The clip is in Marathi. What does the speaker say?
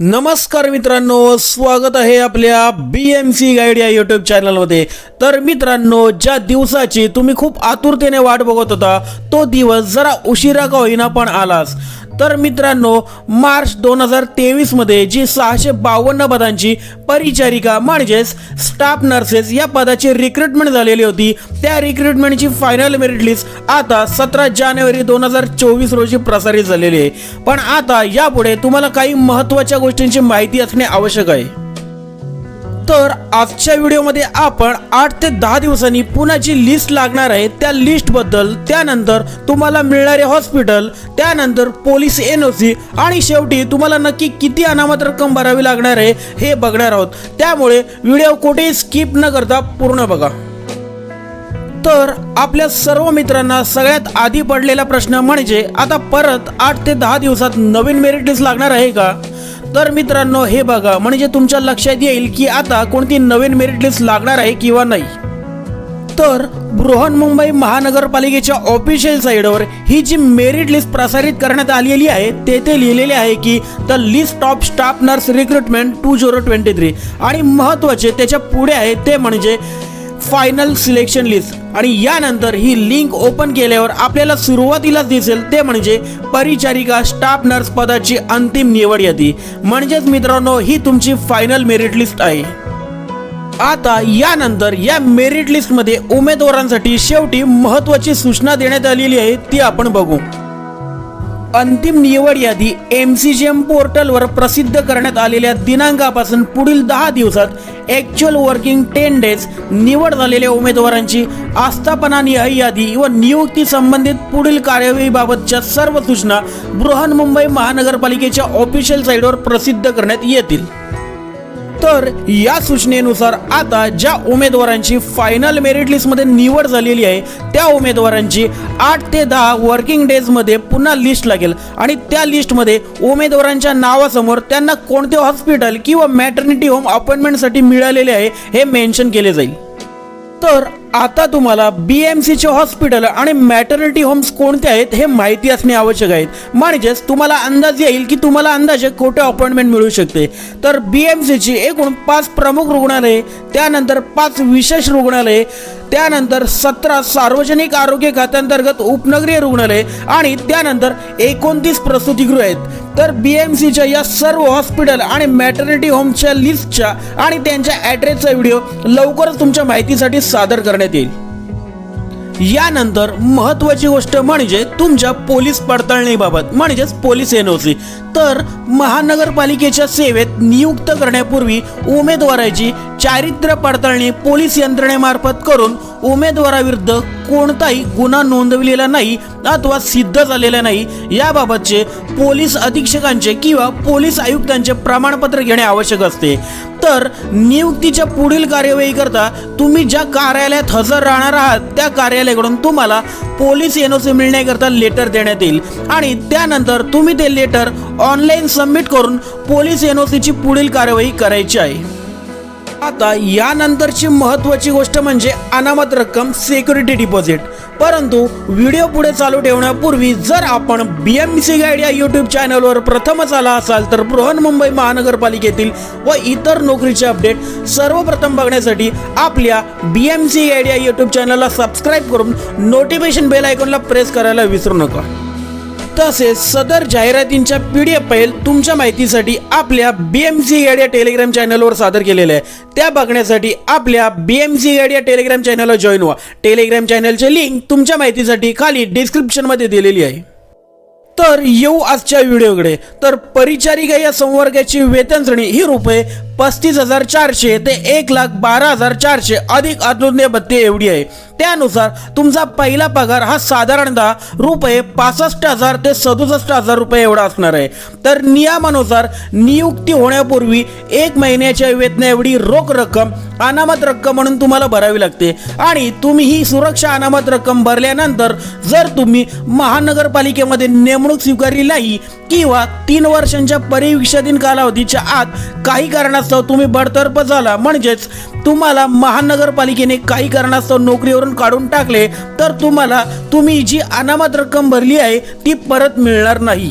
नमस्कार मित्रांनो स्वागत आहे आपल्या बी एम सी गाईड या यूट्यूब चॅनलमध्ये तर मित्रांनो ज्या दिवसाची तुम्ही खूप आतुरतेने वाट बघत होता तो दिवस जरा उशिरा का होईना पण आलाच. तर मित्रांनो मार्च दोन हजार तेवीसमध्ये जी सहाशे बावन्न पदांची परिचारिका म्हणजेच स्टाफ नर्सेस या पदाची रिक्रुटमेंट झालेली होती त्या रिक्रुटमेंटची फायनल मेरिट लिस्ट आता सतरा जानेवारी दोन हजार चोवीस रोजी प्रसारित झालेली आहे. पण आता यापुढे तुम्हाला काही महत्त्वाच्या गोष्टींची माहिती असणे आवश्यक आहे. तर आजच्या व्हिडिओमध्ये आपण आठ ते दहा दिवसांनी पुन्हा जी लिस्ट लागणार आहे त्या लिस्टबद्दल त्यानंतर तुम्हाला मिळणारे हॉस्पिटल त्यानंतर पोलीस एन ओ सी आणि शेवटी तुम्हाला नक्की किती अनामत रक्कम भरावी लागणार आहे हे बघणार आहोत. त्यामुळे व्हिडिओ कुठेही स्किप न करता पूर्ण बघा. तर आपल्या सर्व मित्रांना सगळ्यात आधी पडलेला प्रश्न म्हणजे आता परत आठ ते दहा दिवसात नवीन मेरिट लिस्ट लागणार आहे का? तर मित्रांनो हे बघा म्हणजे तुमच्या लक्षात येईल की आता कोणती नवीन मेरिट लिस्ट लागणार आहे किंवा नाही. तर बृहन्मुंबई महानगरपालिकेच्या ऑफिशियल साईडवर ही जी मेरिट लिस्ट प्रसारित करण्यात आलेली आहे तेथे लिहिलेले आहे की the list of staff nurse recruitment two zero twenty three आणि महत्त्वाचे त्याच्या पुढे आहे ते म्हणजे फायनल सिलेक्शन लिस्ट आणि यानंतर ही लिंक ओपन केल्यावर आपल्याला सुरुवातीलाच दिसेल ते म्हणजे परिचारिका स्टाफ नर्स पदाची अंतिम निवड यादी. म्हणजेच मित्रांनो ही तुमची फायनल मेरिट लिस्ट आहे. आता यानंतर या मेरिट लिस्टमध्ये उमेदवारांसाठी शेवटी महत्त्वाची सूचना देण्यात आलेली आहे ती आपण बघू. अंतिम निवड यादी एम सी जी एम पोर्टलवर प्रसिद्ध करण्यात आलेल्या दिनांकापासून पुढील दहा दिवसात ॲक्च्युअल वर्किंग टेन डेज निवड झालेल्या उमेदवारांची आस्थापनानिहाय यादी व नियुक्ती संबंधित पुढील कार्यवाहीबाबतच्या सर्व सूचना बृहन्मुंबई महानगरपालिकेच्या ऑफिशियल साईटवर प्रसिद्ध करण्यात येतील. तर या सूचनेनुसार आता ज्या उमेदवारांची फायनल मेरिट लिस्टमध्ये निवड झालेली आहे त्या उमेदवारांची आठ ते दहा वर्किंग डेजमध्ये पुन्हा लिस्ट लागेल. आणि त्या लिस्टमध्ये उमेदवारांच्या नावासमोर त्यांना कोणते हॉस्पिटल किंवा मॅटर्निटी होम अपॉइंटमेंटसाठी मिळालेले आहे हे मेन्शन केले जाईल. तर आता तुम्हाला बी एम सीचे हॉस्पिटल आणि मॅटर्निटी होम्स कोणते आहेत हे माहिती असणे आवश्यक आहे. म्हणजेच तुम्हाला अंदाज येईल की तुम्हाला अंदाजे कोठे अपॉइंटमेंट मिळू शकते. तर बी एम सीची एकूण पाच प्रमुख रुग्णालये त्यानंतर पाच विशेष रुग्णालये त्यानंतर सतरा सार्वजनिक आरोग्य खात्यांतर्गत उपनगरीय रुग्णालय आणि त्यानंतर एकोणतीस प्रसूतीगृह आहेत. तर बी एम सीच्या या सर्व हॉस्पिटल आणि मॅटर्निटी होमच्या लिस्टच्या आणि त्यांच्या ॲड्रेसचा व्हिडिओ लवकरच तुमच्या माहितीसाठी सादर करण्यात येईल. यानंतर महत्वाची गोष्ट म्हणजे तुमच्या पोलीस पडताळणीबाबत म्हणजेच पोलीस एन ओ सी तर महानगरपालिकेच्या सेवेत नियुक्त करण्यापूर्वी उमेदवाराची चारित्र्य पडताळणी पोलीस यंत्रणेमार्फत करून उमेदवाराविरुद्ध कोणताही गुन्हा नोंदवलेला नाही अथवा सिद्ध झालेला नाही याबाबतचे पोलीस अधीक्षकांचे किंवा पोलीस आयुक्तांचे प्रमाणपत्र घेणे आवश्यक असते. तर नियुक्तीच्या पुढील कार्यवाही करता तुम्ही ज्या कार्यालयात हजर राहणार आहात त्या कार्यालयाकडून तुम्हाला पोलीस एन ओ सी मिळण्याकरता लेटर देण्यात येईल. आणि त्यानंतर तुम्ही ते लेटर ऑनलाईन सबमिट करून पोलीस एन ओ सीची पुढील कार्यवाही करायची आहे. आता यानंतरची महत्त्वाची गोष्ट म्हणजे अनामत रक्कम सिक्युरिटी डिपॉझिट परंतु व्हिडिओ पुढे चालू ठेवण्यापूर्वी जर आपण बी एम सी गाईड या यूट्यूब चॅनलवर प्रथमच आला असाल तर बृहन्मुंबई महानगरपालिकेतील व इतर नोकरीचे अपडेट सर्वप्रथम बघण्यासाठी आपल्या बी एम सी गाईड या यूट्यूब चॅनलला सबस्क्राईब करून नोटिफिकेशन बेल आयकॉनला प्रेस करायला विसरू नका. तसेच सदर जाहिरातींच्या पी डी एफ फाईल तुमच्या माहितीसाठी आपल्या बी एम सी गाईड या टेलिग्राम चॅनलवर सादर केलेल्या आहे. त्या बघण्यासाठी आपल्या बी एम सी गाईड या टेलिग्राम चॅनलला जॉईन व्हा. टेलिग्राम चॅनलचे लिंक तुमच्या माहितीसाठी खाली डिस्क्रिप्शनमध्ये दिलेली आहे. तर येऊ आजच्या व्हिडिओकडे. तर परिचारिका या संवर्गाची वेतन श्रेणी ही रुपये पस्तीस हजार चारशे ते एक लाख बारा हजार चारशे अधिक अतुलनीय भत्ते एवढी आहे. त्यानुसार तुमचा पहिला पगार हा साधारणतः रुपये पासष्ट हजार ते सदुसष्ट हजार रुपये एवढा असणार आहे. तर नियमानुसार नियुक्ती होण्यापूर्वी एक महिन्याच्या वेतना एवढी रोख रक्कम अनामत रक्कम म्हणून तुम्हाला भरावी लागते. आणि तुम्ही ही सुरक्षा अनामत रक्कम भरल्यानंतर जर तुम्ही महानगरपालिकेमध्ये नेमणूक स्वीकारली नाही किंवा तीन वर्षांच्या परिविक्षाधीन कालावधीच्या आत काही कारणास्तव तुम्ही बडतर्फ झाला. म्हणजेच तुम्हाला महानगरपालिकेने काही कारणास्तव नोकरीवरून काढून टाकले तर तुम्हाला तुम्ही जी अनामत रक्कम भरली आहे ती परत मिळणार नाही.